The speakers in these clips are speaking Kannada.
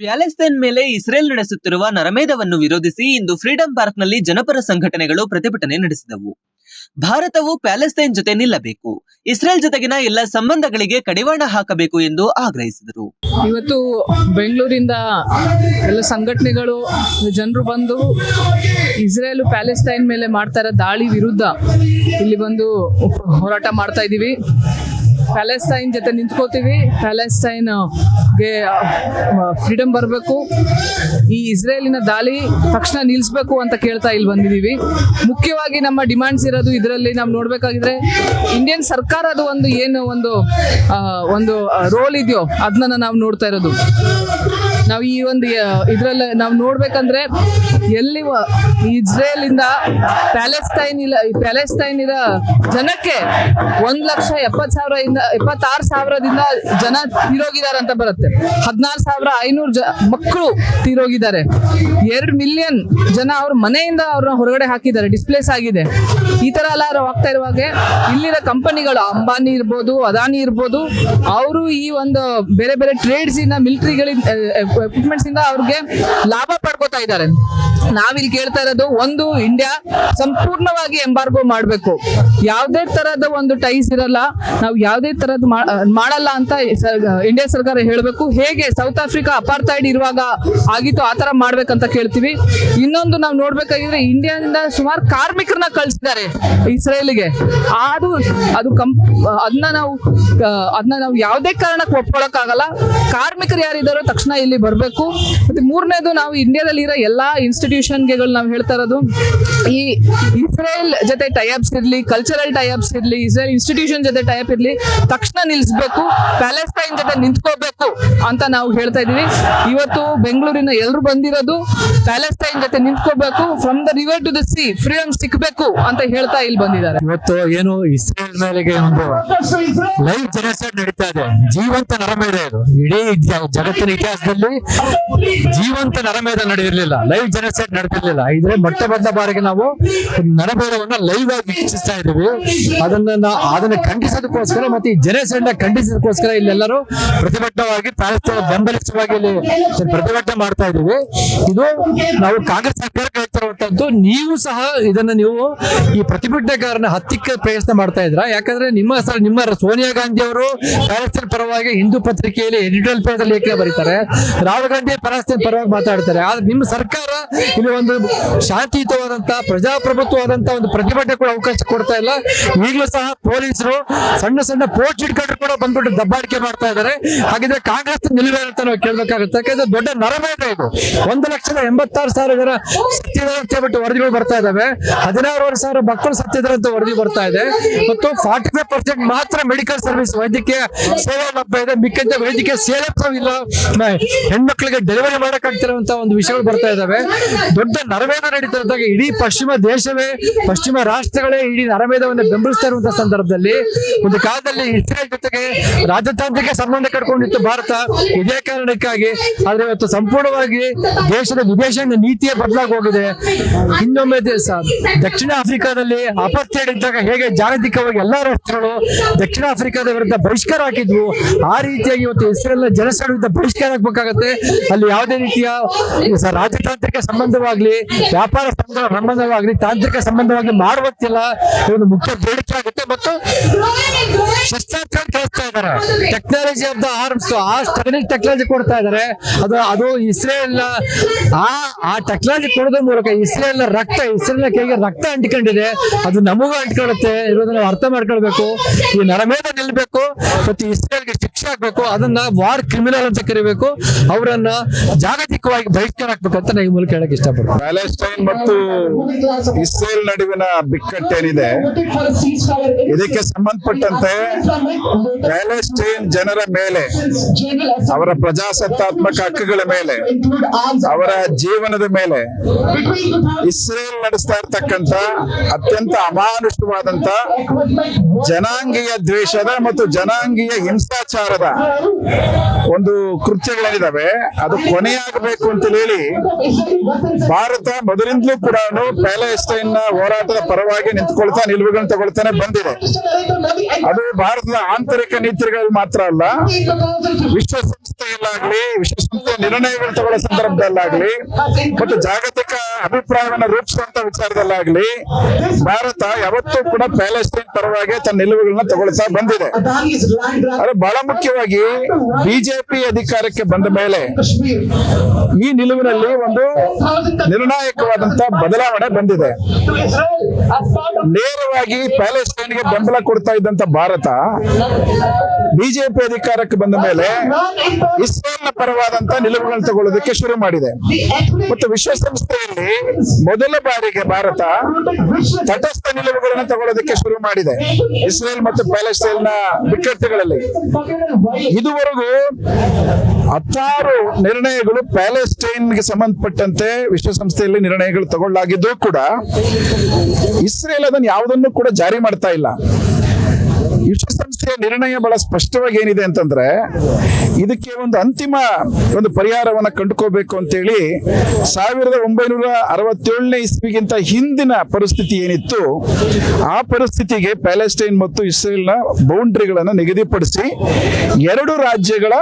ಪ್ಯಾಲೆಸ್ತೈನ್ ಮೇಲೆ ಇಸ್ರೇಲ್ ನಡೆಸುತ್ತಿರುವ ನರಮೇಧವನ್ನು ವಿರೋಧಿಸಿ ಇಂದು ಫ್ರೀಡಂ ಪಾರ್ಕ್ನಲ್ಲಿ ಜನಪರ ಸಂಘಟನೆಗಳು ಪ್ರತಿಭಟನೆ ನಡೆಸಿದವು. ಭಾರತವು ಪ್ಯಾಲೆಸ್ತೈನ್ ಜೊತೆ ನಿಲ್ಲಬೇಕು. ಇಸ್ರೇಲ್ ಜೊತೆಗಿನ ಎಲ್ಲ ಸಂಬಂಧಗಳಿಗೆ ಕಡಿವಾಣ ಹಾಕಬೇಕು ಎಂದು ಆಗ್ರಹಿಸಿದರು. ಇವತ್ತು ಬೆಂಗಳೂರಿಂದ ಎಲ್ಲ ಸಂಘಟನೆಗಳು, ಜನರು ಬಂದು ಇಸ್ರೇಲ್ ಪ್ಯಾಲೆಸ್ತೈನ್ ಮೇಲೆ ಮಾಡ್ತಾ ದಾಳಿ ವಿರುದ್ಧ ಇಲ್ಲಿ ಬಂದು ಹೋರಾಟ ಮಾಡ್ತಾ ಇದ್ದೀವಿ. ಪ್ಯಾಲೆಸ್ತೈನ್ ಜೊತೆ ನಿಂತ್ಕೋತೀವಿ ಪ್ಯಾಲೆಸ್ತೈನ್ಗೆ ಫ್ರೀಡಮ್ ಬರಬೇಕು. ಈ ಇಸ್ರೇಲಿನ ದಾಳಿ ತಕ್ಷಣ ನಿಲ್ಲಿಸಬೇಕು ಅಂತ ಕೇಳ್ತಾ ಇಲ್ಲಿ ಬಂದಿದ್ದೀವಿ. ಮುಖ್ಯವಾಗಿ ನಮ್ಮ ಡಿಮ್ಯಾಂಡ್ಸ್ ಇರೋದು ಇದರಲ್ಲಿ ನಾವು ನೋಡಬೇಕಾಗಿದ್ರೆ ಇಂಡಿಯನ್ ಸರ್ಕಾರದ ಒಂದು ಏನು ಒಂದು ಒಂದು ರೋಲ್ ಇದೆಯೋ ಅದನ್ನ ನಾವು ನೋಡ್ತಾ ಇರೋದು. ನಾವು ಈ ಒಂದು ಇದರಲ್ಲಿ ನಾವು ನೋಡ್ಬೇಕಂದ್ರೆ ಎಲ್ಲಿ ಇಸ್ರೇಲ್ ಇಂದ ಪ್ಯಾಲೆಸ್ಟೈನ್ ಇಲ್ಲ ಪ್ಯಾಲೆಸ್ತೈನ್ ಇರೋ ಜನಕ್ಕೆ ಒಂದ್ ಲಕ್ಷ ಎಪ್ಪತ್ ಸಾವಿರ ಇಂದ, ಎಪ್ಪತ್ತಾರು ಸಾವಿರದಿಂದ ಜನ ತೀರೋಗಿದ್ದಾರೆ ಅಂತ ಬರುತ್ತೆ. ಹದಿನಾರು ಸಾವಿರ ಐನೂರು ಜ ಮಕ್ಕಳು ತೀರೋಗಿದ್ದಾರೆ. ಎರಡು ಮಿಲಿಯನ್ ಜನ ಅವ್ರ ಮನೆಯಿಂದ ಅವ್ರನ್ನ ಹೊರಗಡೆ ಹಾಕಿದ್ದಾರೆ, ಡಿಸ್ಪ್ಲೇಸ್ ಆಗಿದೆ. ಈ ತರ ಎಲ್ಲ ಆಗ್ತಾ ಇರುವಾಗ ಇಲ್ಲಿರೋ ಕಂಪನಿಗಳು, ಅಂಬಾನಿ ಇರ್ಬೋದು, ಅದಾನಿ ಇರ್ಬೋದು, ಅವರು ಈ ಒಂದು ಬೇರೆ ಬೇರೆ ಟ್ರೇಡ್ಸ್ ಇಂದ ಮಿಲಿಟರಿಗಳಿಂದ ಎಕ್ವಿಪ್ಮೆಂಟ್ಸ್ ಇಂದ ಅವ್ರಿಗೆ ಲಾಭ ಪಡ್ಕೋತಾ ಇದ್ದಾರೆ. ನಾವಿಲ್ಲಿ ಕೇಳ್ತಾ ಇರೋದು ಒಂದು ಇಂಡಿಯಾ ಸಂಪೂರ್ಣವಾಗಿ ಎಂಬಾರ್ಗೋ ಮಾಡಬೇಕು. ಯಾವುದೇ ತರಹದ ಒಂದು ಟೈಸ್ ಇರಲ್ಲ, ನಾವು ಯಾವುದೇ ತರದ್ ಮಾಡಲ್ಲ ಅಂತ ಇಂಡಿಯಾ ಸರ್ಕಾರ ಹೇಳಬೇಕು. ಹೇಗೆ ಸೌತ್ ಆಫ್ರಿಕಾ ಅಪಾರ್ಥೈಡ್ ಇರುವಾಗ ಆಗಿತ್ತು ಆ ತರ ಮಾಡ್ಬೇಕಂತ ಕೇಳ್ತೀವಿ. ಇನ್ನೊಂದು ನಾವು ನೋಡ್ಬೇಕಾಗಿದ್ರೆ ಇಂಡಿಯಾದಿಂದ ಸುಮಾರು ಕಾರ್ಮಿಕರನ್ನ ಕಳಿಸಿದ್ದಾರೆ ಇಸ್ರೇಲ್ಗೆ. ಅದು ಅದು ಕಂ ಅದನ್ನ ನಾವು ಅದನ್ನ ನಾವು ಯಾವುದೇ ಕಾರಣಕ್ಕೆ ಒಪ್ಕೊಳಕ್ಕಾಗಲ್ಲ. ಕಾರ್ಮಿಕರು ಯಾರಿದ್ದಾರೋ ತಕ್ಷಣ ಇಲ್ಲಿ ಬರಬೇಕು. ಮತ್ತೆ ಮೂರನೇದು ನಾವು ಇಂಡಿಯಾದಲ್ಲಿ ಇರೋ ಎಲ್ಲಾ ಇನ್ಸ್ಟಿಟ್ಯೂಷನ್ಗಳು ನಾವು ಹೇಳ್ತಾ ಇರೋದು, ಈ ಇಸ್ರೇಲ್ ಜೊತೆ ಟೈಅಪ್ಸ್ ಇರಲಿ ಕಲ್ಚರಲ್ ಟೈಅಪ್ಸ್ ಇರಲಿ ಇಸ್ರೇಲ್ ಇನ್ಸ್ಟಿಟ್ಯೂಷನ್ ಜೊತೆ ಟೈಅಪ್ ಇರಲಿ, ತಕ್ಷಣ ನಿಲ್ಲಿಸಬೇಕು ಪ್ಯಾಲೆಸ್ಟೈನ್ ಜೊತೆ ನಿಂತ್ಕೋಬೇಕು ಅಂತ ನಾವು ಹೇಳ್ತಾ ಇದೀವಿ ಇವತ್ತು ಬೆಂಗಳೂರಿನ ಎಲ್ಲರೂ ಬಂದಿರೋದು ಪ್ಯಾಲೆಸ್ಟೈನ್ ಜೊತೆ ನಿಂತ್ಕೋಬೇಕು from the river to the sea freedom ಸಿಕ್ಬೇಕು ಅಂತ ಹೇಳ್ತಾ ಇಲ್ಲಿ ಬಂದಿದ್ದಾರೆ. ಇವತ್ತು ಏನು ಇಸ್ರೇಲ್ ಮೇಲೆಗೆ ಒಂದು ಲೈವ್ ಜನಸೈಡ್ ನಡೀತಾ ಇದೆ. ಜೀವಂತ ನರಮೇಧ ಇದು. ಇಡೀ ಜಗತ್ತಿನ ಇತಿಹಾಸದಲ್ಲಿ ಜೀವಂತ ನರಮೇಧ ನಡೆದಿರಲಿಲ್ಲ. ಲೈವ್ ಜನಸೈಡ್ ನಡೆದಿರ್ಲಿಲ್ಲ ಇದ್ರೆ ಮೊಟ್ಟ ಮೊದಲ ಬಾರಿಗೆ ನಾವು ಒಂದು ಲೈವ್ ಆಗಿ ವೀಕ್ಷಿಸ್ತಾ ಇದ್ದೀವಿ. ಅದನ್ನ ಅದನ್ನ ಖಂಡಿಸೋದಕ್ಕೋಸ್ಕರ ಮತ್ತೆ ಈ ಜನಸಂಡ ಖಂಡಿಸೋದಕ್ಕೋಸ್ಕರ ಇಲ್ಲೆಲ್ಲರೂ ಪ್ರತಿಭಟನವಾಗಿ ಪ್ಯಾಲೆಸ್ತೈನ್ ಬೆಂಬಲಿಸುವಾಗಿ ಇಲ್ಲಿ ಪ್ರತಿಭಟನೆ ಮಾಡ್ತಾ ಇದ್ದೀವಿ. ಇದು ನಾವು ಕಾಂಗ್ರೆಸ್ ಸರ್ಕಾರಕ್ಕೆ ಹೇಳ್ತಿರುವಂತದ್ದು ನೀವು ಸಹ ಇದನ್ನ ನೀವು ಈ ಪ್ರತಿಭಟನೆಗಾರನ ಹತ್ತಿಕ್ಕ ಪ್ರಯತ್ನ ಮಾಡ್ತಾ ಇದ್ರ ಯಾಕಂದ್ರೆ ನಿಮ್ಮ ಸರ್, ನಿಮ್ಮ ಸೋನಿಯಾ ಗಾಂಧಿ ಅವರು ಪ್ಯಾಲೆಸ್ತೈನ್ ಪರವಾಗಿ ಹಿಂದೂ ಪತ್ರಿಕೆಯಲ್ಲಿ ಎಡಿಟೋರಿಯಲ್ ಪೇಜ್ ಅಲ್ಲಿ ಲೇಖನ ಬರೀತಾರೆ. ರಾಹುಲ್ ಗಾಂಧಿ ಪರಸ್ಥಿತಿ ಪರವಾಗಿ ಮಾತಾಡ್ತಾರೆ. ಆದ್ರೆ ನಿಮ್ಮ ಸರ್ಕಾರ ಇಲ್ಲಿ ಒಂದು ಶಾಂತಿಯುತವಾದಂತ, ಪ್ರಜಾಪ್ರಭುತ್ವವಾದಂತ ಒಂದು ಪ್ರತಿಭಟನೆ ಕೂಡ ಅವಕಾಶ ಕೊಡ್ತಾ ಇಲ್ಲ. ಈಗಲೂ ಸಹ ಪೊಲೀಸರು ಸಣ್ಣ ಸಣ್ಣ ಪೋಸ್ಟ್ ಹಿಡ್ಕೊಂಡ್ರು ಕೂಡ ಬಂದ್ಬಿಟ್ಟು ದಬ್ಬಾಳಿಕೆ ಮಾಡ್ತಾ ಇದ್ದಾರೆ ಹಾಗಿದ್ರೆ ಕಾಂಗ್ರೆಸ್ ನಿಲುವೆ ಅಂತ ನಾವು ಕೇಳ್ಬೇಕಾಗುತ್ತೆ. ಯಾಕಂದ್ರೆ ದೊಡ್ಡ ನರಮೇಧ ಇದು. ಒಂದು ಲಕ್ಷದ ಎಂಬತ್ತಾರು ಸಾವಿರ ಜನ ಸತ್ತಿದ್ದಾರೆ ಅಂತ ಹೇಳ್ಬಿಟ್ಟು ವರದಿಗಳು ಬರ್ತಾ ಇದಾವೆ. ಹದಿನಾರುವರೆ ಸಾವಿರ ಮಕ್ಕಳು ಸತ್ತಿದ್ದಾರೆ ಅಂತ ವರದಿ ಬರ್ತಾ ಇದೆ. ಮತ್ತು ಫಾರ್ಟಿ ಫೈವ್ ಪರ್ಸೆಂಟ್ ಮಾತ್ರ ಮೆಡಿಕಲ್ ಸರ್ವಿಸ್ ವೈದ್ಯಕೀಯ ಸೇವೆ ಲಭ್ಯ ಇದೆ. ಮಿಕ್ಕಂತ ವೈದ್ಯಕೀಯ ಸೇವೆ ಇಲ್ಲ. ಹೆಣ್ಮಕ್ಳಿಗೆ ಡೆಲಿವರಿ ಮಾಡಕ್ಕಾಗ್ತಿರುವಂತ ಒಂದು ವಿಷಯಗಳು ಬರ್ತಾ ಇದಾವೆ. ದೊಡ್ಡ ನರಮೇಧ ಇದ್ದಾಗ ಇಡೀ ಪಶ್ಚಿಮ ದೇಶವೇ, ಪಶ್ಚಿಮ ರಾಷ್ಟ್ರಗಳೇ ಇಡೀ ನರಮೇಧವನ್ನು ಬೆಂಬಲಿಸ್ತಾ ಇರುವಂತಹ ಸಂದರ್ಭದಲ್ಲಿ ಒಂದು ಕಾಲದಲ್ಲಿ ಇಸ್ರೇಲ್ ಜೊತೆಗೆ ರಾಜತಾಂತ್ರಿಕ ಸಂಬಂಧ ಕಟ್ಕೊಂಡಿತ್ತು ಭಾರತ. ಇದೇ ಕಾರಣಕ್ಕಾಗಿ ಆದ್ರೆ ಇವತ್ತು ಸಂಪೂರ್ಣವಾಗಿ ದೇಶದ ವಿದೇಶಾಂಗ ನೀತಿಯೇ ಬದಲಾಗಿ ಹೋಗಿದೆ. ಇನ್ನೊಮ್ಮೆ ದಕ್ಷಿಣ ಆಫ್ರಿಕಾದಲ್ಲಿ ಅಪಸ್ಥೈಡ್ ಇದ್ದಾಗ ಹೇಗೆ ಜಾಗತಿಕವಾಗಿ ಎಲ್ಲಾ ರಾಷ್ಟ್ರಗಳು ದಕ್ಷಿಣ ಆಫ್ರಿಕಾದ ವಿರುದ್ಧ ಬಹಿಷ್ಕಾರ ಹಾಕಿದ್ವು, ಆ ರೀತಿಯಾಗಿ ಇವತ್ತು ಇಸ್ರೇಲ್ನ ವಿರುದ್ಧ ಬಹಿಷ್ಕಾರ ಹಾಕ್ಬೇಕಾಗತ್ತೆ ಅಲ್ಲಿ ಯಾವುದೇ ರೀತಿಯ ರಾಜತಾಂತ್ರಿಕ ರಾಜತಾಂತ್ರಿಕ ಸಂಬಂಧವಾಗ್ಲಿ, ವ್ಯಾಪಾರ ಸಂಬಂಧ- ಸಂಬಂಧವಾಗ್ಲಿ, ತಾಂತ್ರಿಕ ಸಂಬಂಧವಾಗಿ ಮಾಡುವಂತಿಲ್ಲ ಇದೊಂದು ಮುಖ್ಯ ಬೇಡಿಕೆ ಆಗುತ್ತೆ. ಮತ್ತು ಶಸ್ತ್ರಾಸ್ತ್ರ ಕಳಿಸ್ತಾ ಇದ್ದಾರೆ. ಟೆಕ್ನಾಲಜಿ ಆಫ್ ದ ಆರ್ಮ್ಸ್ ಆ ಟೆಕ್ನಾಲಜಿ ಕೊಡ್ತಾ ಇದ್ದಾರೆ. ಅದು ಅದು ಇಸ್ರೇಲ್ ಆ ಆ ಟೆಕ್ನಾಲಜಿ ಕೊಡೋದ್ರ ಮೂಲಕ ಇಸ್ರೇಲ್ ರಕ್ತ ಇಸ್ರೇಲ್ ಕೈಗೆ ರಕ್ತ ಅಂಟಿಕೊಂಡಿದೆ. ಅದು ನಮಗೂ ಅಂಟಿಕೊಳ್ಳುತ್ತೆ, ಇರೋದನ್ನ ಅರ್ಥ ಮಾಡ್ಕೊಳ್ಬೇಕು. ಈ ನರಮೇಧ ನಿಲ್ಬೇಕು, ಮತ್ತು ಇಸ್ರೇಲ್ಗೆ ಶಿಕ್ಷೆ ಆಗ್ಬೇಕು, ಅದನ್ನ ವಾರ್ ಕ್ರಿಮಿನಲ್ ಅಂತ ಕರಿಬೇಕು. ಅವರನ್ನ ಜಾಗತಿಕವಾಗಿ ಬಹಿಷ್ಕಾರ ಹಾಕ್ಬೇಕು ಅಂತ ನಾನು ಈ ಮೂಲಕ ಇಷ್ಟಪಡ್ತೀನಿ. ಮತ್ತು ಇಸ್ರೇಲ್ ನಡುವಿನ ಬಿಕ್ಕಟ್ಟೇನಿದೆ. ಇದಕ್ಕೆ ಸಂಬಂಧಪಟ್ಟಂತೆ ಪ್ಯಾಲೆಸ್ಟೈನ್ ಜನರ ಮೇಲೆ, ಅವರ ಪ್ರಜಾಸತ್ತಾತ್ಮಕ ಹಕ್ಕುಗಳ ಮೇಲೆ, ಅವರ ಜೀವನದ ಮೇಲೆ ಇಸ್ರೇಲ್ ನಡೆಸ್ತಾ ಇರ್ತಕ್ಕಂತ ಅತ್ಯಂತ ಅಮಾನುಷವಾದಂತ ಜನಾಂಗೀಯ ದ್ವೇಷದ ಮತ್ತು ಜನಾಂಗೀಯ ಹಿಂಸಾಚಾರದ ಒಂದು ಕೃತ್ಯಗಳೇನಿದಾವೆ, ಅದು ಕೊನೆಯಾಗಬೇಕು ಅಂತ ಹೇಳಿ ಭಾರತ ಮೊದಲಿಂದಲೂ ಕೂಡ ಪ್ಯಾಲೆಸ್ಟೈನ್ ಹೋರಾಟದ ಪರವಾಗಿ ನಿಂತ್ಕೊಳ್ತಾ ನಿಲುವುಗಳನ್ನು ತಗೊಳ್ತಾನೆ ಬಂದಿದೆ. ಅದು ಭಾರತದ ಆಂತರಿಕ ನೀತಿಗಳು ಮಾತ್ರ ಅಲ್ಲ ವಿಶ್ವಸಂಸ್ಥೆ ವಿಶ್ವಸಂಸ್ಥೆಯಲ್ಲಾಗ್ಲಿ ವಿಶ್ವಸಂಸ್ಥೆಯ ನಿರ್ಣಯಗಳು ತಗೊಳ್ಳೋ ಸಂದರ್ಭದಲ್ಲಾಗ್ಲಿ, ಮತ್ತು ಜಾಗತಿಕ ಅಭಿಪ್ರಾಯವನ್ನ ರೂಪಿಸುವಂತ ವಿಚಾರದಲ್ಲಾಗ್ಲಿ, ಭಾರತ ಯಾವತ್ತೂ ಕೂಡ ಪ್ಯಾಲೆಸ್ಟೈನ್ ಪರವಾಗಿ ತನ್ನ ನಿಲುವುಗಳನ್ನ ತಗೊಳ್ತಾ ಬಂದಿದೆ. ಆದ್ರೆ ಬಹಳ ಮುಖ್ಯವಾಗಿ ಬಿಜೆಪಿ ಅಧಿಕಾರಕ್ಕೆ ಬಂದ ಮೇಲೆ ಈ ನಿಲುವಿನಲ್ಲಿ ಒಂದು ನಿರ್ಣಾಯಕವಾದಂತ ಬದಲಾವಣೆ ಬಂದಿದೆ. ನೇರವಾಗಿ ಪ್ಯಾಲೆಸ್ಟೈನ್ಗೆ ಬೆಂಬಲ ಕೊಡ್ತಾ ಇದ್ದಂತ ಭಾರತ ಬಿಜೆಪಿ ಅಧಿಕಾರಕ್ಕೆ ಬಂದ ಮೇಲೆ ಇಸ್ರೇಲ್ನ ಪರವಾದಂತ ನಿಲುವುಗಳನ್ನು ತಗೊಳ್ಳೋದಕ್ಕೆ ಶುರು ಮಾಡಿದೆ. ಮತ್ತು ವಿಶ್ವಸಂಸ್ಥೆಯಲ್ಲಿ ಮೊದಲ ಬಾರಿಗೆ ಭಾರತ ತಟಸ್ಥ ನಿಲುವುಗಳನ್ನು ತಗೊಳ್ಳೋದಕ್ಕೆ ಶುರು ಮಾಡಿದೆ. ಇಸ್ರೇಲ್ ಮತ್ತು ಪ್ಯಾಲೆಸ್ಟೈನ್ನ ಬಿಕ್ಕಟ್ಟುಗಳಲ್ಲಿ ಇದುವರೆಗೂ ಹತ್ತಾರು ನಿರ್ಣಯಗಳು ಪ್ಯಾಲೆಸ್ಟೈನ್ಗೆ ಸಂಬಂಧಪಟ್ಟಂತೆ ವಿಶ್ವಸಂಸ್ಥೆಯಲ್ಲಿ ನಿರ್ಣಯಗಳು ತಗೊಳ್ಳಲಾಗಿದ್ದು ಕೂಡ ಇಸ್ರೇಲ್ ಅದನ್ನು ಯಾವುದನ್ನು ಕೂಡ ಜಾರಿ ಮಾಡ್ತಾ ಇಲ್ಲ. ವಿಶ್ವಸಂಸ್ಥೆಯ ನಿರ್ಣಯ ಬಹಳ ಸ್ಪಷ್ಟವಾಗಿ ಏನಿದೆ ಅಂತಂದ್ರೆ ಇದಕ್ಕೆ ಒಂದು ಅಂತಿಮ ಒಂದು ಪರಿಹಾರವನ್ನ ಕಂಡುಕೋಬೇಕು ಅಂತೇಳಿ ಸಾವಿರದ ಒಂಬೈನೂರ ಅರವತ್ತೇಳನೇ ಇಸ್ವಿಗಿಂತ ಹಿಂದಿನ ಪರಿಸ್ಥಿತಿ ಏನಿತ್ತು, ಆ ಪರಿಸ್ಥಿತಿಗೆ ಪ್ಯಾಲೆಸ್ಟೈನ್ ಮತ್ತು ಇಸ್ರೇಲ್ನ ಬೌಂಡ್ರಿಗಳನ್ನು ನಿಗದಿಪಡಿಸಿ ಎರಡು ರಾಜ್ಯಗಳ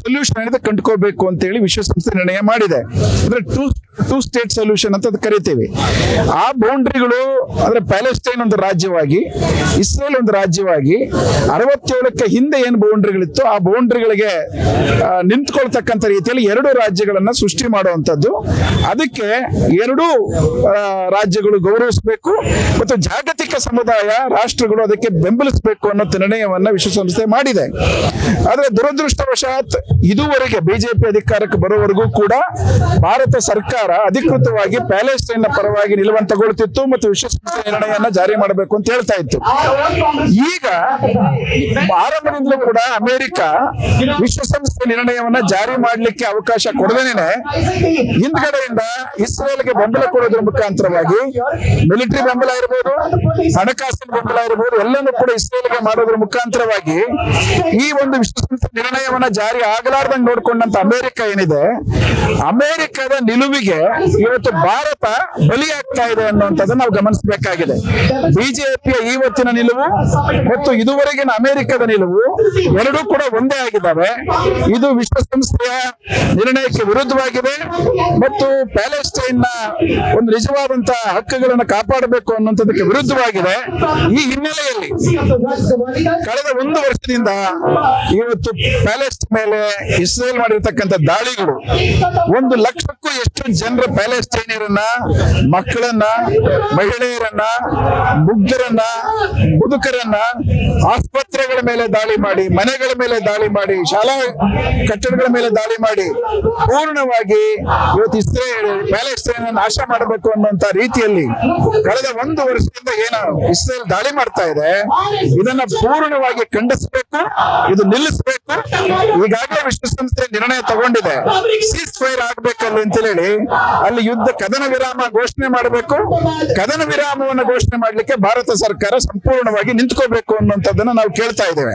ಸೊಲ್ಯೂಷನ್ ಏನಿದೆ ಕಂಡುಕೋಬೇಕು ಅಂತೇಳಿ ವಿಶ್ವಸಂಸ್ಥೆ ನಿರ್ಣಯ ಮಾಡಿದೆ. ಅಂದ್ರೆ ಟೂ ಟೂ ಸ್ಟೇಟ್ ಸೊಲ್ಯೂಷನ್ ಅಂತ ಕರಿತೀವಿ. ಆ ಬೌಂಡ್ರಿಗಳು ಅಂದ್ರೆ ಪ್ಯಾಲೆಸ್ಟೈನ್ ಒಂದು ರಾಜ್ಯವಾಗಿ, ಇಸ್ರೇಲ್ ಒಂದು ರಾಜ್ಯವಾಗಿ ಅರವತ್ತೇಳಕ್ಕೆ ಹಿಂದೆ ಏನು ಬೌಂಡ್ರಿಗಳಿತ್ತು, ಆ ಬೌಂಡ್ರಿಗಳಿಗೆ ನಿಂತ್ಕೊಳ್ತಕ್ಕಂಥ ರೀತಿಯಲ್ಲಿ ಎರಡು ರಾಜ್ಯಗಳನ್ನ ಸೃಷ್ಟಿ ಮಾಡುವಂಥದ್ದು. ಅದಕ್ಕೆ ಎರಡೂ ರಾಜ್ಯಗಳು ಗೌರವಿಸಬೇಕು ಮತ್ತು ಜಾಗತಿಕ ಸಮುದಾಯ, ರಾಷ್ಟ್ರಗಳು ಅದಕ್ಕೆ ಬೆಂಬಲಿಸಬೇಕು ಅನ್ನೋ ನಿರ್ಣಯವನ್ನ ವಿಶ್ವಸಂಸ್ಥೆ ಮಾಡಿದೆ. ಆದರೆ ದುರದೃಷ್ಟವಶಾತ್ ಇದುವರೆಗೆ ಬಿಜೆಪಿ ಅಧಿಕಾರಕ್ಕೆ ಬರೋವರೆಗೂ ಕೂಡ ಭಾರತ ಸರ್ಕಾರ ಅಧಿಕೃತವಾಗಿ ಪ್ಯಾಲೆಸ್ಟೈನ್ ಪರವಾಗಿ ನಿಲುವನ್ನು ತಗೊಳ್ತಿತ್ತು ಮತ್ತು ವಿಶ್ವಸಂಸ್ಥೆ ನಿರ್ಣಯವನ್ನು ಜಾರಿ ಮಾಡಬೇಕು ಅಂತ ಹೇಳ್ತಾ ಇತ್ತು. ಈಗ ಆರಂಭದಿಂದಲೂ ಕೂಡ ಅಮೆರಿಕ ವಿಶ್ವಸಂಸ್ಥೆ ನಿರ್ಣಯವನ್ನ ಜಾರಿ ಮಾಡಲಿಕ್ಕೆ ಅವಕಾಶ ಕೊಡದೇನೆ. ಹಿಂದ್ಗಡೆಯಿಂದ ಇಸ್ರೇಲ್ಗೆ ಬೆಂಬಲ ಕೊಡೋದ್ರ ಮುಖಾಂತರವಾಗಿ ಮಿಲಿಟರಿ ಬೆಂಬಲ ಇರಬಹುದು ಹಣಕಾಸಿನ ಬೆಂಬಲ ಇರಬಹುದು ಎಲ್ಲನೂ ಕೂಡ ಇಸ್ರೇಲ್ಗೆ ಮಾಡೋದ್ರ ಮುಖಾಂತರವಾಗಿ ಈ ಒಂದು ವಿಶ್ವಸಂಸ್ಥೆ ನಿರ್ಣಯವನ್ನ ಜಾರಿ ಆಗಲಾರ್ದಂಗ್ ನೋಡ್ಕೊಂಡಂತ ಅಮೆರಿಕ ಏನಿದೆ, ಅಮೆರಿಕದ ನಿಲುವಿಗೆ ಇವತ್ತು ಭಾರತ ಬಲಿಯಾಗ್ತಾ ಇದೆ ಅನ್ನುವಂಥದ್ದನ್ನ ನಾವು ಗಮನಿಸಬೇಕಾಗಿದೆ. ಬಿಜೆಪಿಯ ಇವತ್ತಿನ ನಿಲುವು ಮತ್ತು ಇದುವರೆಗಿನ ಅಮೆರಿಕದ ನಿಲುವು ಎರಡೂ ಕೂಡ ಒಂದೇ ಆಗಿದ್ದಾವೆ. ಇದು ವಿಶ್ವಸಂಸ್ಥೆಯ ನಿರ್ಣಯಕ್ಕೆ ವಿರುದ್ಧವಾಗಿದೆ ಮತ್ತು ಪ್ಯಾಲೆಸ್ಟೈನ್ನ ಒಂದು ನಿಜವಾದಂತಹ ಹಕ್ಕುಗಳನ್ನು ಕಾಪಾಡಬೇಕು ಅನ್ನುವಂಥದಕ್ಕೆ ವಿರುದ್ಧವಾಗಿದೆ. ಈ ಹಿನ್ನೆಲೆಯಲ್ಲಿ ಕಳೆದ ಒಂದು ವರ್ಷದಿಂದ ಇವತ್ತು ಪ್ಯಾಲೆಸ್ಟ್ ಮೇಲೆ ಇಸ್ರೇಲ್ ಮಾಡಿರ್ತಕ್ಕಂಥ ದಾಳಿಗಳು ಒಂದು ಲಕ್ಷಕ್ಕೂ ಎಷ್ಟು ಜನರ ಪ್ಯಾಲೆಸ್ಟೈನಿಯರನ್ನ, ಮಕ್ಕಳನ್ನ, ಮಹಿಳೆಯರನ್ನ, ಮುಗ್ಧರನ್ನ, ಮುದುಕರನ್ನ encuentre ಆಸ್ಪತ್ರೆಗಳ ಮೇಲೆ ದಾಳಿ ಮಾಡಿ, ಮನೆಗಳ ಮೇಲೆ ದಾಳಿ ಮಾಡಿ, ಶಾಲಾ ಕಟ್ಟಡಗಳ ಮೇಲೆ ದಾಳಿ ಮಾಡಿ, ಪೂರ್ಣವಾಗಿ ಇವತ್ತು ಇಸ್ರೇಲ್ ಪ್ಯಾಲೆಸ್ಟೈನ್ ನಾಶ ಮಾಡಬೇಕು ಅನ್ನುವಂತ ರೀತಿಯಲ್ಲಿ ಕಳೆದ ಒಂದು ವರ್ಷದಿಂದ ಏನ ಇಸ್ರೇಲ್ ದಾಳಿ ಮಾಡ್ತಾ ಇದೆ. ಇದನ್ನ ಪೂರ್ಣವಾಗಿ ಖಂಡಿಸಬೇಕು, ಇದು ನಿಲ್ಲಿಸಬೇಕು. ಈಗಾಗಲೇ ವಿಶ್ವಸಂಸ್ಥೆ ನಿರ್ಣಯ ತಗೊಂಡಿದೆ. ಸೀಸ್ ಫೈರ್ ಆಗ್ಬೇಕಲ್ಲಿ ಅಂತ ಹೇಳಿ ಅಲ್ಲಿ ಯುದ್ಧ ಕದನ ವಿರಾಮ ಘೋಷಣೆ ಮಾಡಬೇಕು. ಕದನ ವಿರಾಮವನ್ನು ಘೋಷಣೆ ಮಾಡಲಿಕ್ಕೆ ಭಾರತ ಸರ್ಕಾರ ಸಂಪೂರ್ಣವಾಗಿ ನಿಂತ್ಕೋಬೇಕು ಅನ್ನುವಂಥದ್ದನ್ನ ನಾವು ಕೇಳ್ತಾ ಇದ್ದೇವೆ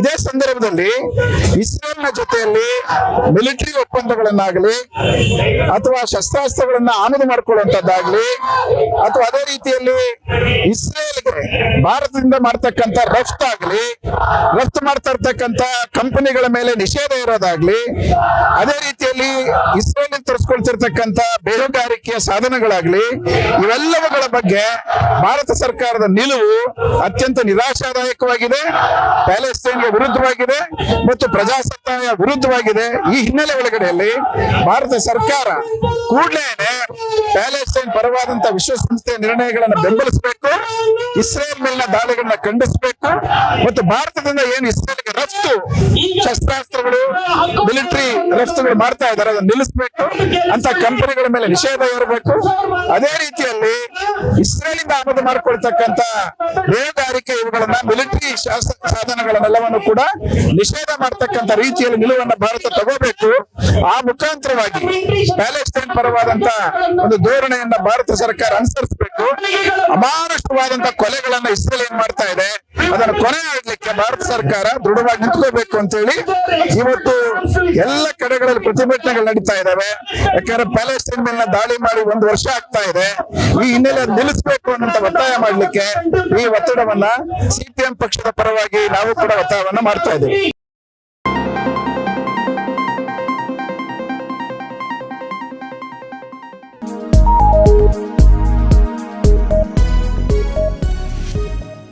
ಇದೇ ಸಂದರ್ಭದಲ್ಲಿ ಇಸ್ರೇಲ್ನ ಜೊತೆಯಲ್ಲಿ ಮಿಲಿಟರಿ ಒಪ್ಪಂದಗಳನ್ನಾಗಲಿ ಅಥವಾ ಶಸ್ತ್ರಾಸ್ತ್ರಗಳನ್ನ ಆಮದು ಮಾಡಿಕೊಳ್ಳುವಂತದ್ದಾಗ್ಲಿ ಅಥವಾ ಅದೇ ರೀತಿಯಲ್ಲಿ ಇಸ್ರೇಲ್ಗೆ ಭಾರತದಿಂದ ಮಾಡ್ತಕ್ಕಂತ ರಫ್ತು ಆಗ್ಲಿ, ರಫ್ತು ಮಾಡ್ತಾ ಇರ್ತಕ್ಕಂಥ ಕಂಪನಿಗಳ ಮೇಲೆ ನಿಷೇಧ ಇರೋದಾಗ್ಲಿ, ಅದೇ ರೀತಿಯಲ್ಲಿ ಇಸ್ರೇಲ್ ತರಿಸ್ಕೊಳ್ತಿರ್ತಕ್ಕಂಥ ಬೇಹುಗಾರಿಕೆಯ ಸಾಧನಗಳಾಗ್ಲಿ, ಇವೆಲ್ಲವುಗಳ ಬಗ್ಗೆ ಭಾರತ ಸರ್ಕಾರದ ನಿಲುವು ಅತ್ಯಂತ ನಿರಾಶಾದಾಯಕವಾಗಿದೆ. ಪ್ಯಾಲೆಸ್ತೈನ್ಗೆ ವಿರುದ್ಧವಾಗಿದೆ ಮತ್ತು ಪ್ರಜಾಸತ್ತಾಯ ವಿರುದ್ಧವಾಗಿದೆ ಈ ಹಿನ್ನೆಲೆ ಒಳಗಡೆಯಲ್ಲಿ ಭಾರತ ಸರ್ಕಾರ ಕೂಡಲೇ ಪ್ಯಾಲೆಸ್ತೈನ್ ಪರವಾದಂತ ವಿಶ್ವಸಂಸ್ಥೆಯ ನಿರ್ಣಯಗಳನ್ನು ಬೆಂಬಲಿಸಬೇಕು, ಇಸ್ರೇಲ್ ಮೇಲಿನ ದಾಳಿಗಳನ್ನ ಖಂಡಿಸಬೇಕು ಮತ್ತು ಭಾರತದಿಂದ ಏನು ಇಸ್ರೇಲ್ಗೆ ರಫ್ತು ಶಸ್ತ್ರಾಸ್ತ್ರಗಳು ಮಿಲಿಟರಿ ರಫ್ತುಗಳು ಮಾಡ್ತಾ ಇದ್ದಾರೆ, ಅದನ್ನು ನಿಲ್ಲಿಸಬೇಕು ಅಂತ ಕಂಪನಿಗಳ ಮೇಲೆ ನಿಷೇಧ ಇರಬೇಕು ಅದೇ ರೀತಿಯಲ್ಲಿ ಇಸ್ರೇಲಿಂದ ಆಮದು ಮಾಡಿಕೊಳ್ತಕ್ಕಂತ ಬೇಹುಗಾರಿಕೆ ಇವುಗಳನ್ನ ಮಿಲಿಟರಿ ಸಾಧನಗಳನ್ನೆಲ್ಲವನ್ನು ಕೂಡ ನಿಷೇಧ ಮಾಡ್ತಕ್ಕಂತ ರೀತಿಯಲ್ಲಿ ನಿಲುವನ್ನ ಭಾರತ ತಗೋಬೇಕು. ಆ ಮುಖಾಂತರವಾಗಿ ಪ್ಯಾಲೆಸ್ಟೈನ್ ಪರವಾದಂತ ಒಂದು ಧೋರಣೆಯನ್ನ ಭಾರತ ಸರ್ಕಾರ ಅನುಸರಿಸಬೇಕು. ಅಮಾನುಷವಾದಂತ ಕೊಲೆಗಳನ್ನ ಇಸ್ರೇಲ್ ಏನ್ ಮಾಡ್ತಾ ಇದೆ, ಅದನ್ನು ಕೊನೆ ಆಗ್ಲಿಕ್ಕೆ ಭಾರತ ಸರ್ಕಾರ ದೃಢವಾಗಿ ನಿಂತ್ಕೋಬೇಕು ಅಂತ ಹೇಳಿ ಇವತ್ತು ಎಲ್ಲ ಕಡೆಗಳಲ್ಲಿ ಪ್ರತಿಭಟನೆಗಳು ನಡೀತಾ ಇದಾವೆ. ಯಾಕಂದ್ರೆ ಪ್ಯಾಲೆಸ್ಟೈನ್ ಮೇಲೆ ದಾಳಿ ಮಾಡಿ ಒಂದು ವರ್ಷ ಆಗ್ತಾ ಇದೆ. ಈ ಹಿನ್ನೆಲೆ ನಿಲ್ಲಿಸಬೇಕು ಅನ್ನೋಂತ ಒತ್ತಾಯ ಮಾಡ್ಲಿಕ್ಕೆ ಈ ಒತ್ತಡವನ್ನ ಸಿಪಿಎಂ ಪಕ್ಷದ ಪರವಾಗಿ ನಾವು ಕೂಡ ಒತ್ತಾಯವನ್ನ ಮಾಡ್ತಾ ಇದ್ದೇವೆ.